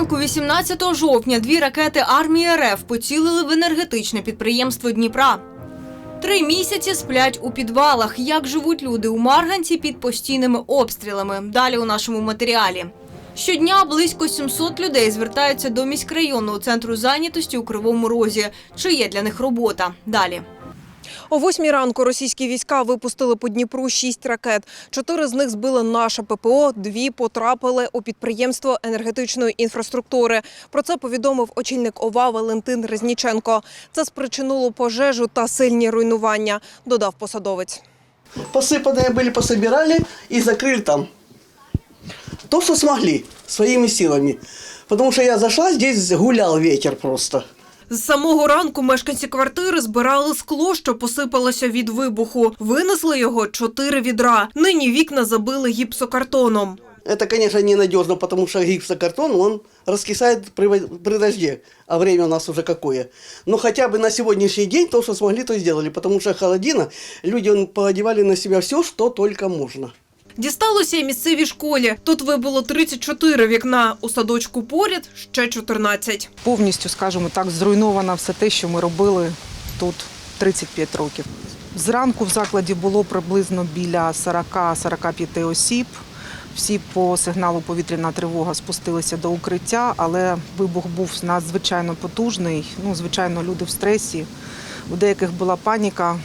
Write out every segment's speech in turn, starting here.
ранку 18 жовтня дві ракети армії РФ поцілили в енергетичне підприємство Дніпра. Три місяці сплять у підвалах. Як живуть люди у Марганці під постійними обстрілами? Далі у нашому матеріалі. Щодня близько 700 людей звертаються до міськрайонного центру зайнятості у Кривому Розі. Чи є для них робота? Далі. О восьмій ранку російські війська випустили по Дніпру шість ракет. Чотири з них збили наше ППО, дві потрапили у підприємство енергетичної інфраструктури. Про це повідомив очільник ОВА Валентин Резніченко. Це спричинило пожежу та сильні руйнування, додав посадовець. Посыпанные были, пособирали и закрыли там. То, что смогли, своими силами. Потому что я зашла, здесь гулял ветер просто. З самого ранку мешканці квартири збирали скло, що посипалося від вибуху. Винесли його чотири відра. Нині вікна забили гіпсокартоном. Это, конечно, ненадежно, потому что гипсокартон, он раскисает при, при дожде. А время у нас уже какое. Но хотя бы на сегодняшний день то, что смогли, то сделали. Потому что холодина, люди он, поодевали на себя все, что только можно. Дісталося й місцевій школі. Тут вибуло 34 вікна. У садочку поряд ще 14. повністю, скажімо так, зруйновано все те, що ми робили тут 35 років. Зранку в закладі було приблизно біля 40-45 осіб. Всі по сигналу повітряна тривога спустилися до укриття, але вибух був надзвичайно потужний. Ну, звичайно, люди в стресі. У деяких була паніка.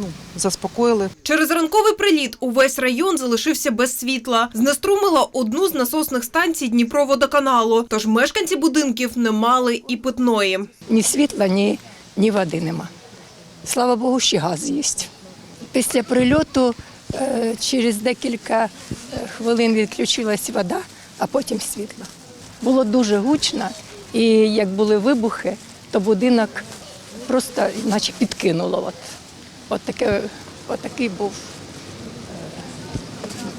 Ну, заспокоїли. Через ранковий приліт увесь район залишився без світла. Знеструмила одну з насосних станцій Дніпроводоканалу. Тож мешканці будинків не мали і питної. ні світла, ні, ні води нема. Слава Богу, ще газ є. Після прильоту е, через декілька е, хвилин відключилась вода, а потім світло. Було дуже гучно, і як були вибухи, то будинок просто наче підкинуло. От, от, таке, от такий був.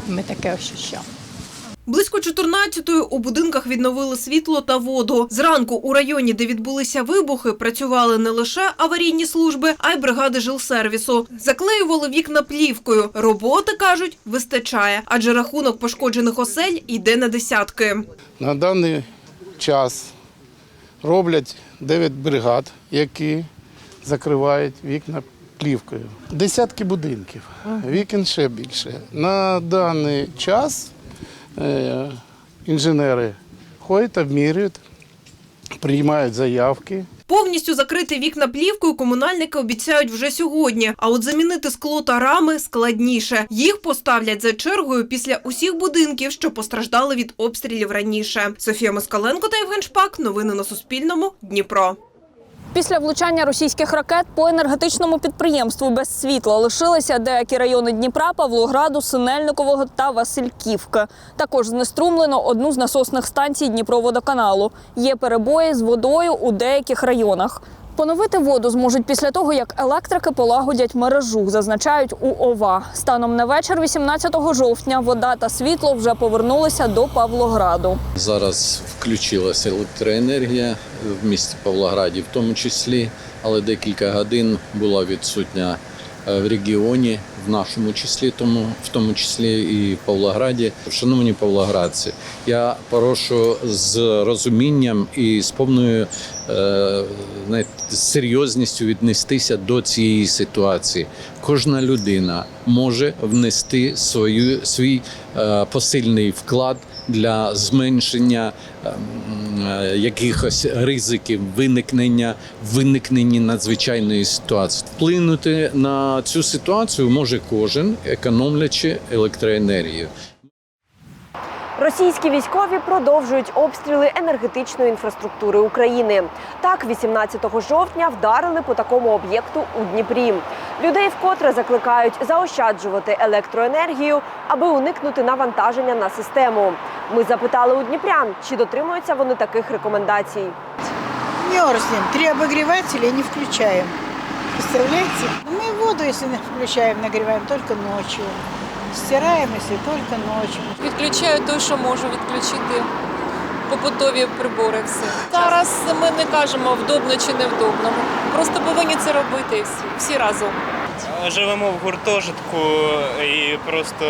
е, Ми таке ощущали. Близько 14-ї у будинках відновили світло та воду. Зранку у районі, де відбулися вибухи, працювали не лише аварійні служби, а й бригади жилсервісу. Заклеювали вікна плівкою. Роботи, кажуть, вистачає, адже рахунок пошкоджених осель йде на десятки. На даний час роблять 9 бригад, які закривають вікна плівкою. Десятки будинків, вікон ще більше. На даний час е, інженери ходять, обмірюють, приймають заявки. Повністю закрити вікна плівкою комунальники обіцяють вже сьогодні. А от замінити скло та рами складніше. Їх поставлять за чергою після усіх будинків, що постраждали від обстрілів раніше. Софія Москаленко та Євген Шпак. Новини на Суспільному. Дніпро. Після влучання російських ракет по енергетичному підприємству без світла лишилися деякі райони Дніпра, Павлограду, Синельникового та Васильківки. Також знеструмлено одну з насосних станцій Дніпроводоканалу. Є перебої з водою у деяких районах. Поновити воду зможуть після того, як електрики полагодять мережу, зазначають у ОВА. Станом на вечір 18 жовтня вода та світло вже повернулися до Павлограду. Зараз включилася електроенергія в місті Павлограді, в тому числі, але декілька годин була відсутня е, в регіоні, в нашому числі, тому в тому числі і Павлограді. Шановні павлоградці, я прошу з розумінням і з повною е, серйозністю віднестися до цієї ситуації. Кожна людина може внести свою свій е, посильний вклад для зменшення ем, якихось ризиків виникнення виникнення надзвичайної ситуації. Вплинути на цю ситуацію може кожен, економлячи електроенергію. Російські військові продовжують обстріли енергетичної інфраструктури України. Так, 18 жовтня вдарили по такому об'єкту у Дніпрі. Людей вкотре закликають заощаджувати електроенергію, аби уникнути навантаження на систему. Ми запитали у дніпрян, чи дотримуються вони таких рекомендацій. мерзнем. Три обогревателя не включаем. Представляете? Мы воду, если не включаем, нагреваем только ночью. Стираем, если только ночью. Відключаю те, що можу відключити побутові прибори. Все зараз ми не кажемо вдобно чи невдобно. Просто повинні це робити всі, всі разом. Живемо в гуртожитку і просто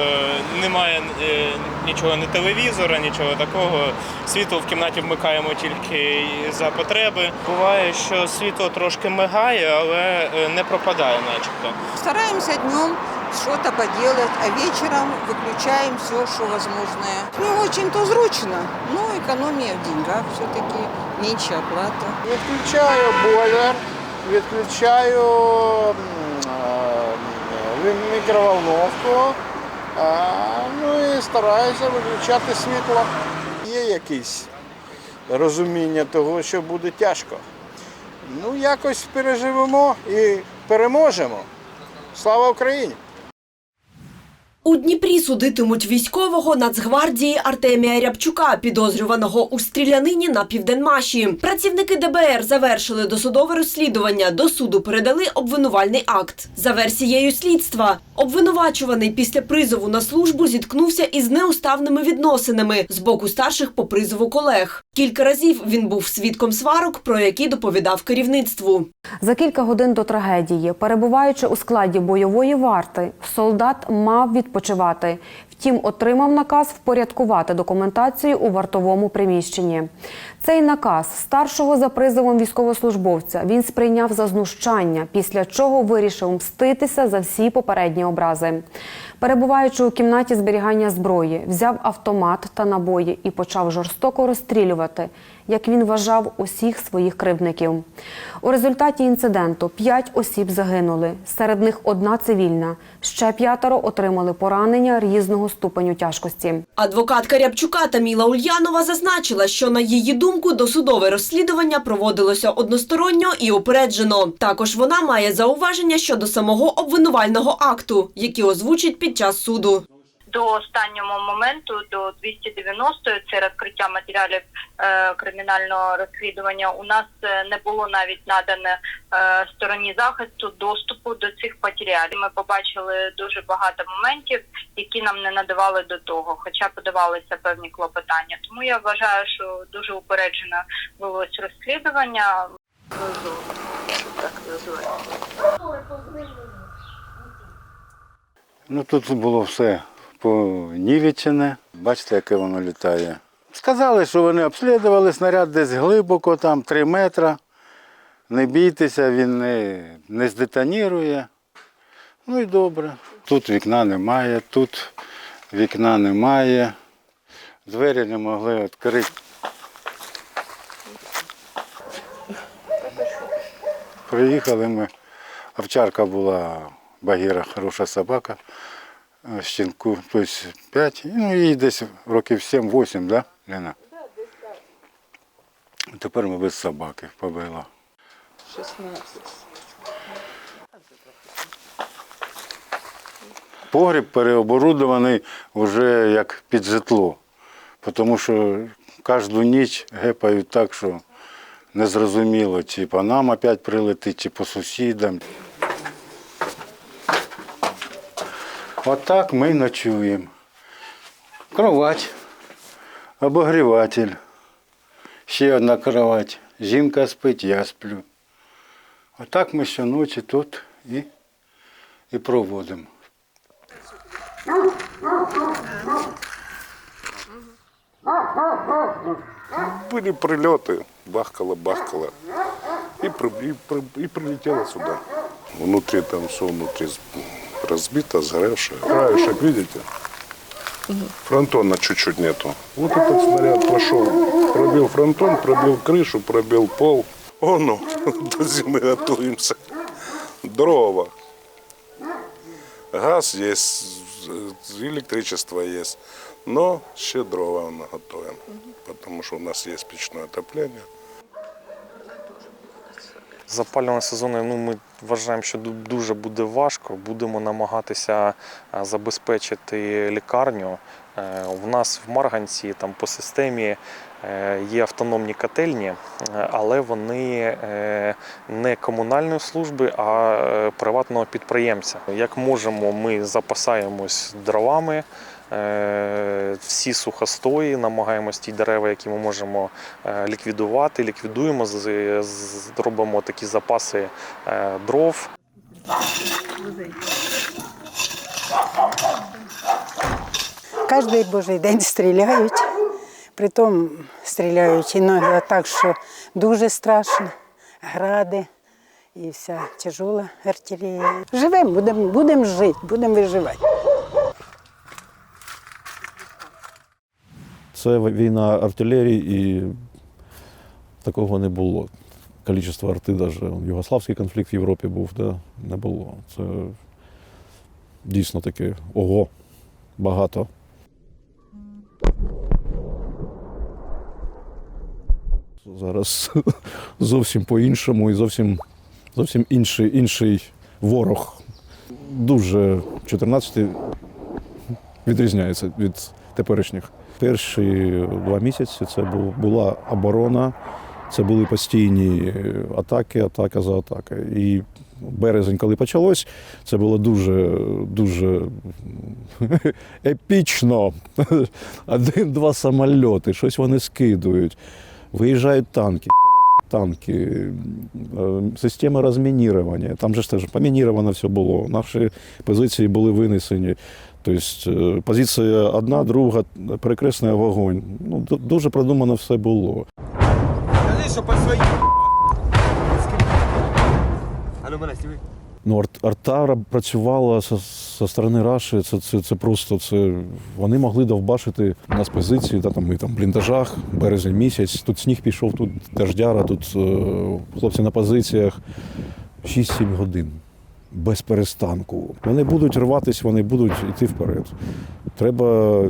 немає е, нічого, не телевізора, нічого такого. Світло в кімнаті вмикаємо тільки за потреби. Буває, що світло трошки мигає, але е, не пропадає, начебто. Стараемся днем что-то поделать, а вечером выключаем все, что возможное. Не очень-то зручно, но экономия в деньгах все-таки, меньше оплата. Відключаю бойлер, відключаю е, мікроволновку, а, ну і стараюся виключати світло. Є якесь розуміння того, що буде тяжко. Ну, якось переживемо і переможемо. Слава Україні! У Дніпрі судитимуть військового Нацгвардії Артемія Рябчука, підозрюваного у стрілянині на південмаші. Працівники ДБР завершили досудове розслідування. До суду передали обвинувальний акт. За версією слідства, обвинувачуваний після призову на службу зіткнувся із неуставними відносинами з боку старших по призову колег. Кілька разів він був свідком сварок, про які доповідав керівництву. За кілька годин до трагедії, перебуваючи у складі бойової варти, солдат мав відпочивати. Втім, отримав наказ впорядкувати документацію у вартовому приміщенні. Цей наказ старшого за призовом військовослужбовця він сприйняв за знущання, після чого вирішив мститися за всі попередні образи. Перебуваючи у кімнаті зберігання зброї, взяв автомат та набої і почав жорстоко розстрілювати, як він вважав усіх своїх кривдників. У результаті інциденту п'ять осіб загинули. Серед них одна цивільна. Ще п'ятеро отримали поранення різного ступеню тяжкості. Адвокатка Рябчука Таміла Ульянова зазначила, що на її думку досудове розслідування проводилося односторонньо і упереджено. Також вона має зауваження щодо самого обвинувального акту, які озвучить під час суду. До останнього моменту, до 290-ї, це розкриття матеріалів е, кримінального розслідування, у нас е, не було навіть надане е, стороні захисту доступу до цих матеріалів. Ми побачили дуже багато моментів, які нам не надавали до того, хоча подавалися певні клопотання. Тому я вважаю, що дуже упереджено велось розслідування. Ну тут було все понівечене. Бачите, яке воно літає. Сказали, що вони обслідували снаряд десь глибоко, там 3 метри. Не бійтеся, він не, не здетонірує. Ну і добре. Тут вікна немає, тут вікна немає. Двері не могли відкрити. Приїхали ми. Овчарка була Багіра, хороша собака. А Щенку, тобто 5, ну їй десь років 7-8, да, Лена? Тепер ми без собаки побила. 16. Погріб переоборудований вже як під житло, тому що кожну ніч гепають так, що незрозуміло, чи по нам опять прилетить, чи по сусідам. Отак ми ночуємо. Кровать, обогріватель, ще одна кровать. Жінка спить, я сплю. Отак ми щоночі тут і, і проводимо. Были прилеты, бахкало, бахкало. И, при- и, при- и прилетело там все внутри разбито, сгоревшее. Краешек, видите? Фронтона чуть-чуть нету. Вот этот снаряд прошел, пробил фронтон, пробил крышу, пробил пол. О, ну, до зимы готовимся. Дрова. Газ есть, электричество есть. Но ще дрова ми готуємо, тому що у нас є пічне отоплення. З опалювального сезону ну, ми вважаємо, що дуже буде важко. Будемо намагатися е, забезпечити лікарню. Е, У нас в Марганці там по системі е, є автономні котельні, е, але вони е, не комунальної служби, а е, приватного підприємця. Як можемо, ми запасаємось дровами. Е, Всі сухостої, намагаємось ті дерева, які ми можемо е, ліквідувати, ліквідуємо, з- з- такі запаси е, дров. Кожний божий день стріляють. Притом стріляють іноді так, що дуже страшно. Гради і вся тяжола артилерія. Живемо, будемо будем жити, будемо виживати. Це війна артилерії і такого не було. Кількість арти, навіть югославський конфлікт в Європі був, да, не було. Це дійсно таке ого, багато. Зараз зовсім по-іншому і зовсім, зовсім інший, інший ворог. Дуже 14 відрізняється від теперішніх. Перші два місяці це була оборона, це були постійні атаки, атака за атакою. І березень, коли почалось, це було дуже, дуже епічно. Один-два самольоти, щось вони скидують, виїжджають танки. Танки, е, системи розмінірування. Там же ж теж помініровано все було. Наші позиції були винесені. Тобто позиція одна, друга, перекресний вогонь. Ну, дуже продумано все було. Ну, арт, арта працювала зі сторони Раші. Це, це, це просто це. Вони могли довбашити нас позиції, та, там, ми там в бліндажах, березень місяць. Тут сніг пішов, тут дождяра, тут е, хлопці на позиціях 6-7 годин. Без перестанку. Вони будуть рватися, вони будуть йти вперед. Треба,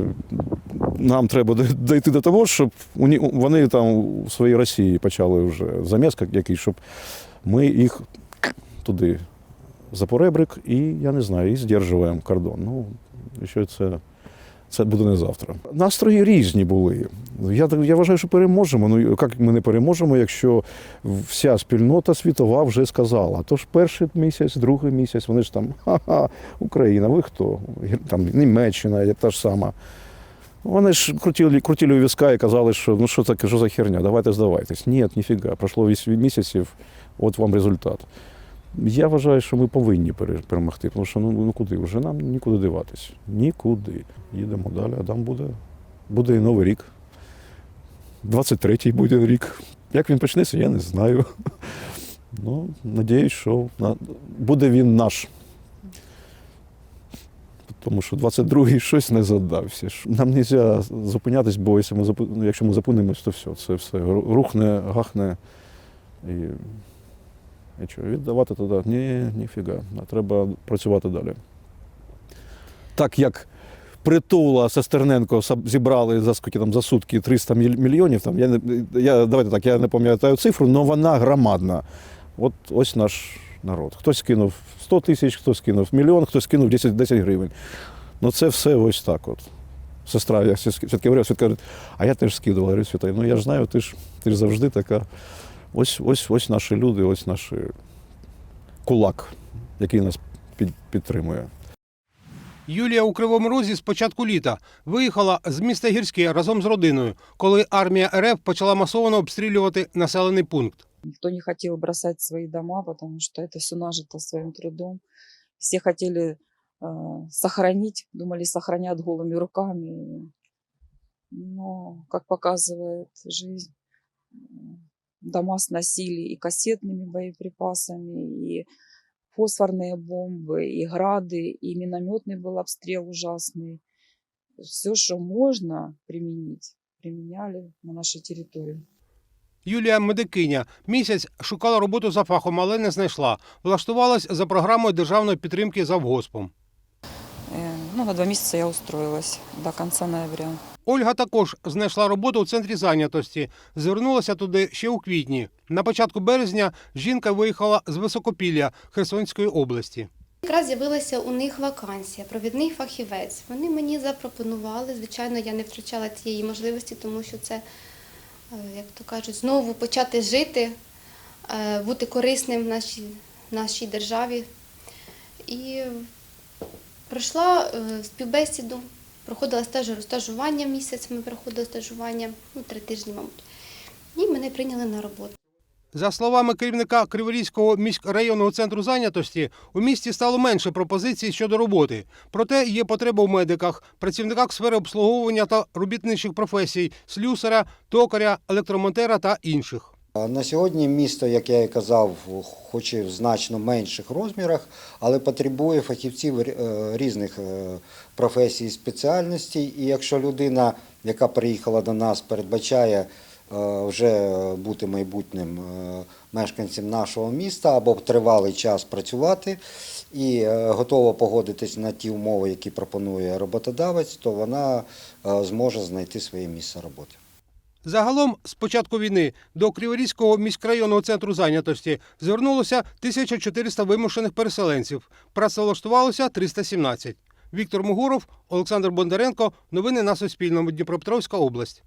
нам треба дійти до того, щоб вони там у своїй Росії почали вже заміс якийсь, щоб ми їх туди за поребрик і, я не знаю, і здержуємо кордон. Ну, що це, це буде не завтра. Настрої різні були. Я, я вважаю, що переможемо. Ну, як ми не переможемо, якщо вся спільнота світова вже сказала. Тож перший місяць, другий місяць, вони ж там, ха-ха, Україна, ви хто? Там Німеччина, та ж сама. Вони ж крутили, крутили у візка і казали, що ну що таке, що за херня, давайте здавайтесь. Ні, ніфіга. Пройшло 8 місяців, от вам результат. Я вважаю, що ми повинні перемогти, тому що ну, ну куди? Вже нам нікуди диватись. Нікуди. Їдемо далі, а там буде, буде і новий рік. 23-й буде рік. Як він почнеться, я не знаю. Ну, надіюсь, що буде він наш. Тому що 22-й щось не задався. Нам не можна зупинятись, бо якщо ми, ну, зупинимось, то все, це все рухне, гахне. І, і що, віддавати туди? Ні, ніфіга. Треба працювати далі. Так як притула Сестерненко зібрали за скільки там за сутки 300 мільйонів. Там я я давайте так, я не пам'ятаю цифру, але вона громадна. От ось наш народ. Хтось кинув 100 тисяч, хтось кинув мільйон, хтось кинув 10, 10 гривень. Ну це все ось так. От. Сестра, я все-таки говорю, святка говорить, а я теж скидувала, говорю, свята, ну я ж знаю, ти ж ти ж завжди така. Ось, ось, ось наші люди, ось наш кулак, який нас під, підтримує. Юлія у Кривому Розі з початку літа виїхала з міста Гірське разом з родиною, коли армія РФ почала масово обстрілювати населений пункт. Никто не хотел бросать свои дома, потому что это все нажито своим трудом. Все хотели э, сохранить, думали, сохранят голыми руками. Но, как показывает жизнь, м, дома сносили и кассетными боеприпасами, и фосфорные бомбы, и грады, и минометный был обстрел ужасный. Все, что можно применить, применяли на нашей территории. Юлія медикиня місяць шукала роботу за фахом, але не знайшла. Влаштувалась за програмою державної підтримки завгоспом. Ну, на два месяца я устроилась до конца ноября. Ольга також знайшла роботу у центрі зайнятості. Звернулася туди ще у квітні. На початку березня жінка виїхала з Високопілля Херсонської області. Якраз з'явилася у них вакансія, провідний фахівець. Вони мені запропонували. Звичайно, я не втрачала цієї можливості, тому що це, е, як то кажуть, знову почати жити, е, бути корисним в нашій, нашій державі. І пройшла е, співбесіду, проходила стажу- стажування місяць, ми проходили стажування, ну, три тижні, мабуть. І мене прийняли на роботу. За словами керівника Криворізького міськрайонного центру зайнятості, у місті стало менше пропозицій щодо роботи. Проте є потреба в медиках, працівниках сфери обслуговування та робітничих професій, слюсаря, токаря, електромонтера та інших. На сьогодні місто, як я і казав, хоч і в значно менших розмірах, але потребує фахівців е, різних е, професій і спеціальностей. І якщо людина, яка приїхала до нас, передбачає е, вже бути майбутнім мешканцем нашого міста або тривалий час працювати і готова погодитись на ті умови, які пропонує роботодавець, то вона зможе знайти своє місце роботи. Загалом, з початку війни до Криворізького міськрайонного центру зайнятості звернулося 1400 вимушених переселенців. Працевлаштувалося 317. Віктор Мугуров, Олександр Бондаренко. Новини на Суспільному. Дніпропетровська область.